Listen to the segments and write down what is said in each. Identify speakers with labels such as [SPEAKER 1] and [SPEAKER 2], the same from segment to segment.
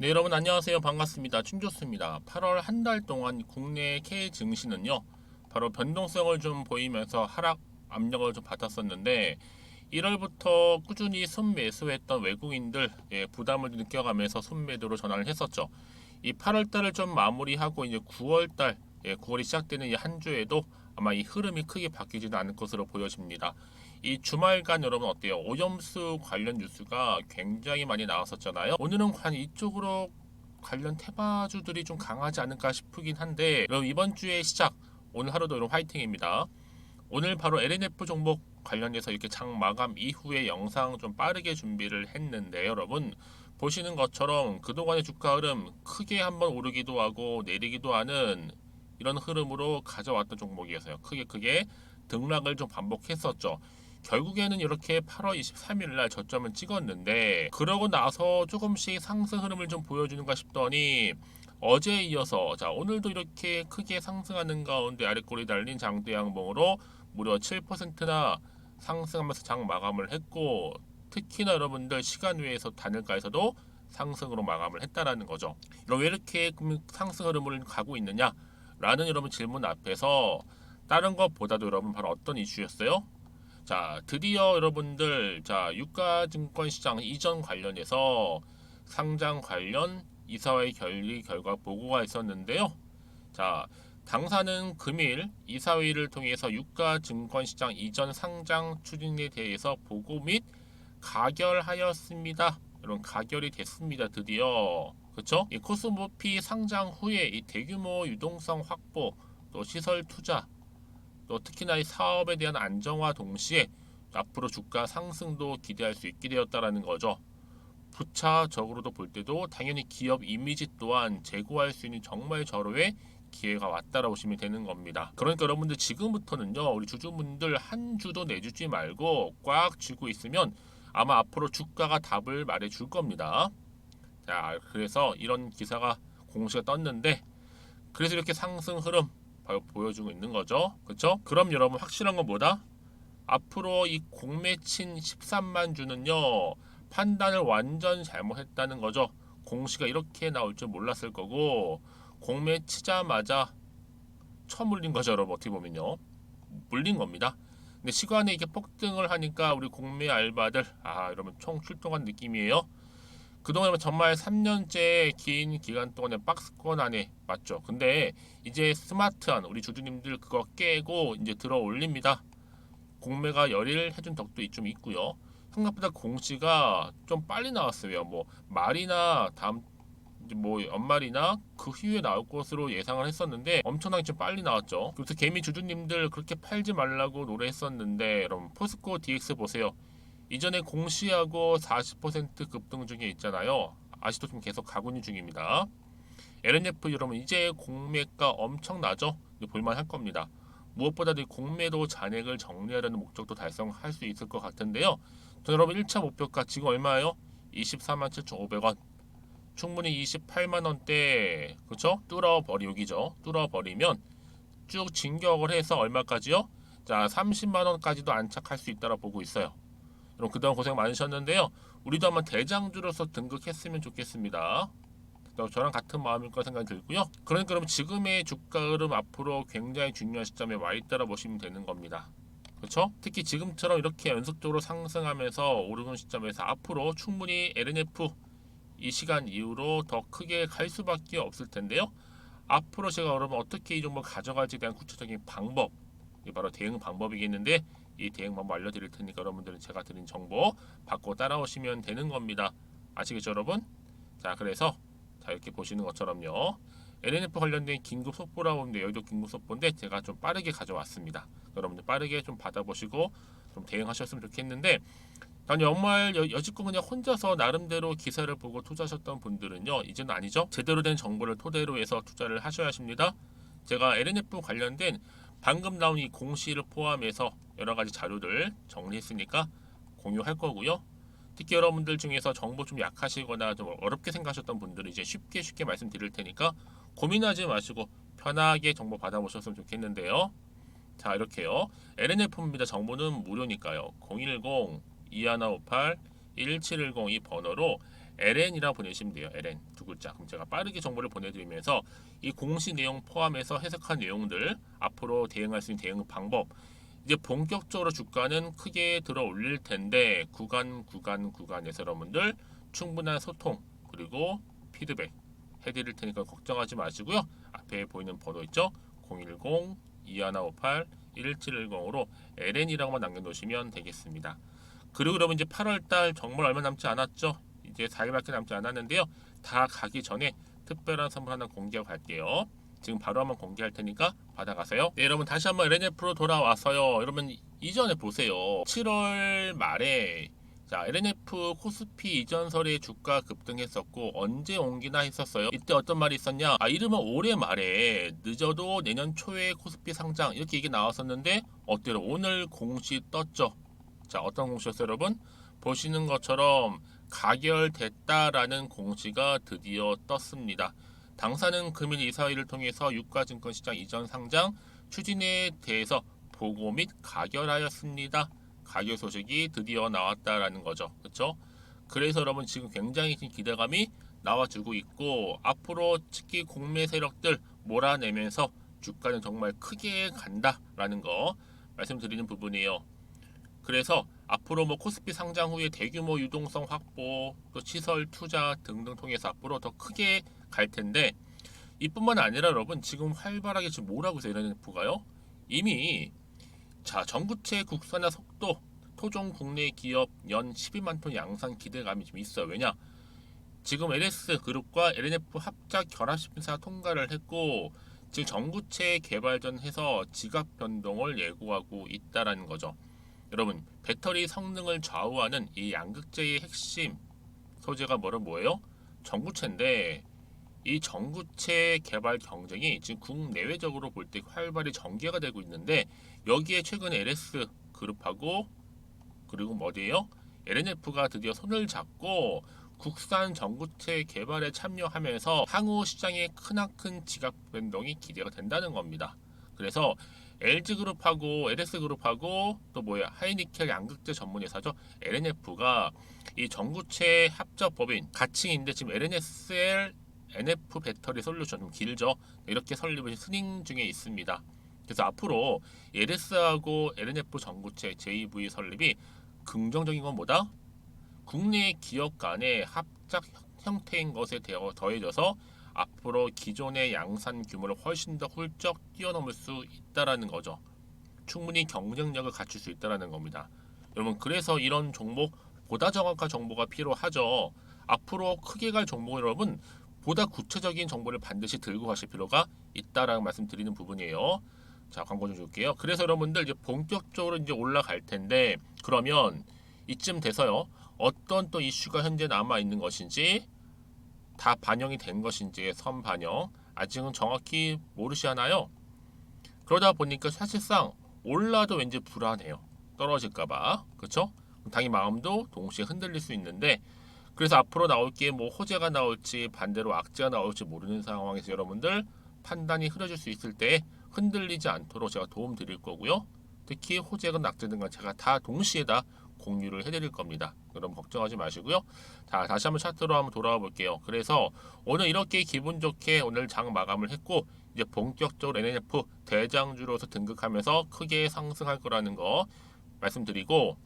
[SPEAKER 1] 네 여러분 안녕하세요. 반갑습니다. 춘조스입니다. 8월 한 달 동안 국내 K 증시는요 바로 변동성을 좀 보이면서 하락 압력을 좀 받았었는데 1월부터 꾸준히 순매수했던 외국인들 예, 부담을 느껴가면서 순매도로 전환을 했었죠. 이 8월 달을 좀 마무리하고 이제 9월 달 예, 9월이 시작되는 이 한 주에도 아마 이 흐름이 크게 바뀌지는 않을 것으로 보여집니다 이 주말간 여러분 어때요? 오염수 관련 뉴스가 굉장히 많이 나왔었잖아요. 오늘은 관 이쪽으로 관련 테마주들이 좀 강하지 않을까 싶긴 한데 여러분 이번 주의 시작 오늘 하루도 여러분 화이팅입니다. 오늘 바로 LNF 종목 관련해서 이렇게 장 마감 이후에 영상 좀 빠르게 준비를 했는데 여러분 보시는 것처럼 그동안의 주가 흐름 크게 한번 오르기도 하고 내리기도 하는 이런 흐름으로 가져왔던 종목이어서요. 크게 크게 등락을 좀 반복했었죠. 결국에는 이렇게 8월 23일 날 저점을 찍었는데 그러고 나서 조금씩 상승 흐름을 좀 보여주는가 싶더니 어제에 이어서 자 오늘도 이렇게 크게 상승하는 가운데 아래꼬리 달린 장대 양봉으로 무려 7%나 상승하면서 장 마감을 했고 특히나 여러분들 시간 외에서 단일가에서도 상승으로 마감을 했다라는 거죠. 그럼 왜 이렇게 상승 흐름을 가고 있느냐라는 여러분 질문 앞에서 다른 것보다도 여러분 바로 어떤 이슈였어요? 자, 드디어 여러분들 자, 유가증권 시장 이전 관련해서 상장 관련 이사회 결의 결과 보고가 있었는데요. 자, 당사는 금일 이사회를 통해서 유가증권 시장 이전 상장 추진에 대해서 보고 및 가결하였습니다. 여러분 가결이 됐습니다. 드디어 그렇죠? 이 코스모피 상장 후에 이 대규모 유동성 확보 또 시설 투자 또 특히나 이 사업에 대한 안정화 동시에 앞으로 주가 상승도 기대할 수 있게 되었다라는 거죠. 부차적으로도 볼 때도 당연히 기업 이미지 또한 제고할 수 있는 정말 절호의 기회가 왔다라고 보시면 되는 겁니다. 그러니까 여러분들 지금부터는요, 우리 주주분들 한 주도 내주지 말고 꽉 쥐고 있으면 아마 앞으로 주가가 답을 말해줄 겁니다. 자, 그래서 이런 기사가 공시가 떴는데, 그래서 이렇게 상승 흐름 보여주고 있는 거죠. 그렇죠? 그럼 여러분 확실한 건 뭐다? 앞으로 이 공매친 13만 주는요 판단을 완전 잘못했다는 거죠. 공시가 이렇게 나올 줄 몰랐을 거고 공매 치자마자 처물린 거죠, 여러분 어떻게 보면요 물린 겁니다. 근데 시간에 이게 폭등을 하니까 우리 공매 알바들 아 여러분 총 출동한 느낌이에요. 그동안 정말 3년째 긴 기간 동안에 박스권 안에 맞죠. 근데 이제 스마트한 우리 주주님들 그거 깨고 이제 들어 올립니다. 공매가 열일 해준 덕도 좀 있고요. 생각보다 공시가 좀 빨리 나왔어요. 뭐 말이나 다음 뭐 연말이나 그 후에 나올 것으로 예상을 했었는데 엄청나게 좀 빨리 나왔죠. 그래서 개미 주주님들 그렇게 팔지 말라고 노래했었는데 여러분 포스코 DX 보세요. 이전에 공시하고 40% 급등 중에 있잖아요. 아직도 좀 계속 가군이 중입니다. LNF 여러분 이제 공매가 엄청나죠? 볼만 할 겁니다. 무엇보다도 공매도 잔액을 정리하려는 목적도 달성할 수 있을 것 같은데요. 저 여러분 1차 목표가 지금 얼마예요? 24만 7,500원. 충분히 28만 원대 그렇죠? 뚫어버리 여기죠. 뚫어버리면 쭉 진격을 해서 얼마까지요? 자 30만 원까지도 안착할 수 있다고 보고 있어요. 여러분 그동안 고생 많으셨는데요. 우리도 한번 대장주로서 등극했으면 좋겠습니다. 저랑 같은 마음일 거 생각이 들고요. 그러니까 여러분 지금의 주가 흐름 앞으로 굉장히 중요한 시점에 와 있다라 보시면 되는 겁니다. 그렇죠? 특히 지금처럼 이렇게 연속적으로 상승하면서 오르는 시점에서 앞으로 충분히 LNF 이 시간 이후로 더 크게 갈 수밖에 없을 텐데요. 앞으로 제가 여러분 어떻게 이 종목 가져갈지에 대한 구체적인 방법, 이 바로 대응 방법이겠는데 이 대응 방법 알려드릴 테니까 여러분들은 제가 드린 정보 받고 따라오시면 되는 겁니다. 아시겠죠, 여러분? 자, 그래서 자 이렇게 보시는 것처럼요. LNF 관련된 긴급 속보라고 하는데 여기도 긴급 속보인데 제가 좀 빠르게 가져왔습니다. 여러분들 빠르게 좀 받아보시고 좀 대응하셨으면 좋겠는데 난 연말 여, 여지껏 그냥 혼자서 나름대로 기사를 보고 투자하셨던 분들은요 이제는 아니죠 제대로 된 정보를 토대로 해서 투자를 하셔야 하십니다 제가 LNF 관련된 방금 나온 이 공시를 포함해서 여러 가지 자료들 정리했으니까 공유할 거고요. 특히 여러분들 중에서 정보 좀 약하시거나 좀 어렵게 생각하셨던 분들은 이제 쉽게 쉽게 말씀드릴 테니까 고민하지 마시고 편하게 정보 받아보셨으면 좋겠는데요. 자 이렇게요. LNF입니다. 정보는 무료니까요. 010 2158 1710 이 번호로 LN이라 보내시면 돼요. LN 두 글자. 그럼 제가 빠르게 정보를 보내드리면서 이 공시 내용 포함해서 해석한 내용들 앞으로 대응할 수 있는 대응 방법 이제 본격적으로 주가는 크게 들어 올릴 텐데 구간 구간 구간에서 여러분들 충분한 소통 그리고 피드백 해드릴 테니까 걱정하지 마시고요. 앞에 보이는 번호 있죠? 010 2158 1710으로 LN이라고만 남겨놓으시면 되겠습니다. 그리고 여러분 이제 8월달 정말 얼마 남지 않았죠? 이제 4일밖에 남지 않았는데요. 다 가기 전에 특별한 선물 하나 공개하고 갈게요. 지금 바로 한번 공개할 테니까 받아가세요. 네, 여러분 다시 한번 LNF로 돌아와서요. 여러분 이전에 보세요. 7월 말에 자 LNF 코스피 이전설의 주가 급등했었고 언제 옮기나 했었어요. 이때 어떤 말이 있었냐? 아 이르면 올해 말에 늦어도 내년 초에 코스피 상장 이렇게 얘기 나왔었는데 어때요? 오늘 공시 떴죠. 자 어떤 공시였어요, 여러분? 보시는 것처럼 가결됐다라는 공시가 드디어 떴습니다. 당사는 금일 이사회를 통해서 유가증권시장 이전 상장 추진에 대해서 보고 및 가결하였습니다. 가결 소식이 드디어 나왔다라는 거죠. 그렇죠? 그래서 여러분 지금 굉장히 기대감이 나와주고 있고 앞으로 특히 공매 세력들 몰아내면서 주가는 정말 크게 간다라는 거 말씀드리는 부분이에요. 그래서 앞으로 뭐 코스피 상장 후에 대규모 유동성 확보, 또 시설 투자 등등 통해서 앞으로 더 크게 갈 텐데 이뿐만 아니라 여러분 지금 활발하게 지금 뭐라고 해서 이런 F가요? 이미 자 전구체 국산화 속도 토종 국내 기업 연 12만 톤 양산 기대감이 좀 있어요. 왜냐? 지금 LS 그룹과 LNF 합작 결합 심사 통과를 했고 지금 전구체 개발 전해서 지각 변동을 예고하고 있다라는 거죠. 여러분 배터리 성능을 좌우하는 이 양극재의 핵심 소재가 뭐로 뭐예요? 전구체인데 이 전구체 개발 경쟁이 지금 국내외적으로 볼 때 활발히 전개가 되고 있는데 여기에 최근 LS 그룹하고 그리고 뭐 어디에요? LNF가 드디어 손을 잡고 국산 전구체 개발에 참여하면서 향후 시장의 크나큰 지각 변동이 기대가 된다는 겁니다. 그래서 LG그룹하고 LS그룹하고 또 뭐야 하이니켈 양극재 전문 회사죠. LNF가 이 전구체 합작 법인 가칭인데 지금 LNSL NF 배터리 솔루션 좀 길죠? 이렇게 설립을 스닝 중에 있습니다. 그래서 앞으로 LS하고 LNF 전구체 JV 설립이 긍정적인 건 뭐다? 국내 기업 간의 합작 형태인 것에 대어 더해져서 앞으로 기존의 양산 규모를 훨씬 더 훌쩍 뛰어넘을 수 있다라는 거죠. 충분히 경쟁력을 갖출 수 있다라는 겁니다. 여러분 그래서 이런 종목 보다 정확한 정보가 필요하죠. 앞으로 크게 갈 종목 여러분 보다 구체적인 정보를 반드시 들고 가실 필요가 있다라는 말씀드리는 부분이에요. 자 광고 좀 줄게요. 그래서 여러분들 이제 본격적으로 이제 올라갈 텐데 그러면 이쯤 돼서요 어떤 또 이슈가 현재 남아 있는 것인지 다 반영이 된 것인지 선 반영 아직은 정확히 모르시잖아요. 그러다 보니까 사실상 올라도 왠지 불안해요. 떨어질까봐 그렇죠? 당연히 마음도 동시에 흔들릴 수 있는데 그래서 앞으로 나올 게 뭐 호재가 나올지 반대로 악재가 나올지 모르는 상황에서 여러분들 판단이 흐려질 수 있을 때 흔들리지 않도록 제가 도움 드릴 거고요. 특히 악재든 간 제가 다 동시에 다 공유를 해드릴 겁니다. 여러분 걱정하지 마시고요. 자 다시 한번 차트로 한번 돌아와 볼게요. 그래서 오늘 이렇게 기분 좋게 오늘 장 마감을 했고 이제 본격적으로 NNF 대장주로서 등극하면서 크게 상승할 거라는 거 말씀드리고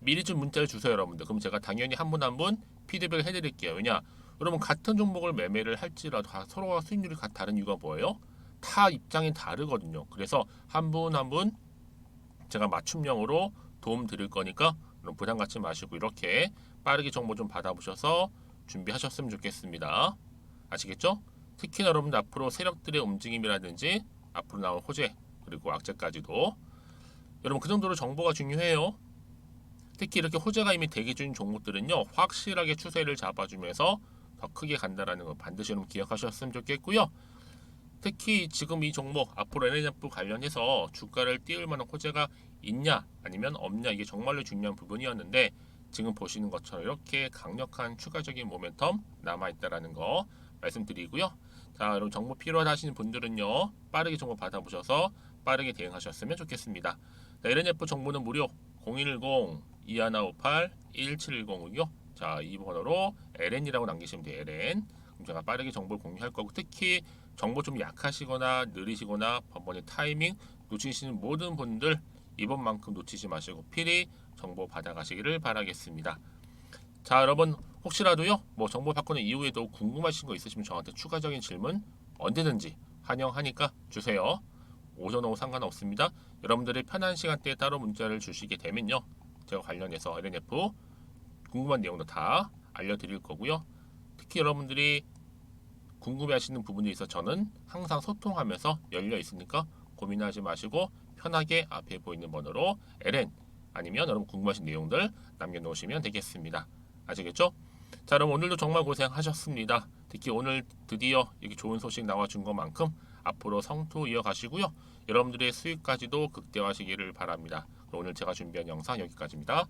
[SPEAKER 1] 미리 좀 문자를 주세요 여러분들. 그럼 제가 당연히 한 분 한 분 피드백을 해드릴게요. 왜냐 여러분 같은 종목을 매매를 할지라도 다 서로가 수익률이 가- 다른 이유가 뭐예요? 타 입장이 다르거든요. 그래서 한 분 한분 제가 맞춤형으로 도움 드릴 거니까 부담 갖지 마시고 이렇게 빠르게 정보 좀 받아보셔서 준비하셨으면 좋겠습니다. 아시겠죠? 특히나 여러분들 앞으로 세력들의 움직임이라든지 앞으로 나올 호재 그리고 악재까지도 여러분 그 정도로 정보가 중요해요. 특히 이렇게 호재가 이미 대기 중인 종목들은요 확실하게 추세를 잡아주면서 더 크게 간다라는 거 반드시 여러분 기억하셨으면 좋겠고요. 특히 지금 이 종목 앞으로 NNF 관련해서 주가를 띄울 만한 호재가 있냐 아니면 없냐 이게 정말로 중요한 부분이었는데 지금 보시는 것처럼 이렇게 강력한 추가적인 모멘텀 남아 있다라는 거 말씀드리고요. 자, 여러분 정보 필요하다 하시는 분들은요. 빠르게 정보 받아보셔서 빠르게 대응하셨으면 좋겠습니다. 자, LNF 정보는 무료 010 2158 1710이요. 자, 이 번호로 LN이라고 남기시면 돼요. LN. 그럼 제가 빠르게 정보를 공유할 거고 특히 정보 좀 약하시거나 느리시거나 번번이 타이밍 놓치시는 모든 분들 이번만큼 놓치지 마시고 필히 정보 받아가시기를 바라겠습니다. 자, 여러분 혹시라도요 뭐 정보 바꾸는 이후에도 궁금하신 거 있으시면 저한테 추가적인 질문 언제든지 환영하니까 주세요. 오전 오후 상관없습니다. 여러분들의 편한 시간대에 따로 문자를 주시게 되면요. 제가 관련해서 LNF 궁금한 내용도 다 알려드릴 거고요. 특히 여러분들이 궁금해하시는 부분에 있어 저는 항상 소통하면서 열려 있으니까 고민하지 마시고 편하게 앞에 보이는 번호로 LN 아니면 여러분 궁금하신 내용들 남겨놓으시면 되겠습니다. 아시겠죠? 자, 여러분 오늘도 정말 고생하셨습니다. 특히 오늘 드디어 이렇게 좋은 소식 나와준 것만큼 앞으로 성투 이어가시고요. 여러분들의 수익까지도 극대화하시기를 바랍니다. 그럼 오늘 제가 준비한 영상 여기까지입니다.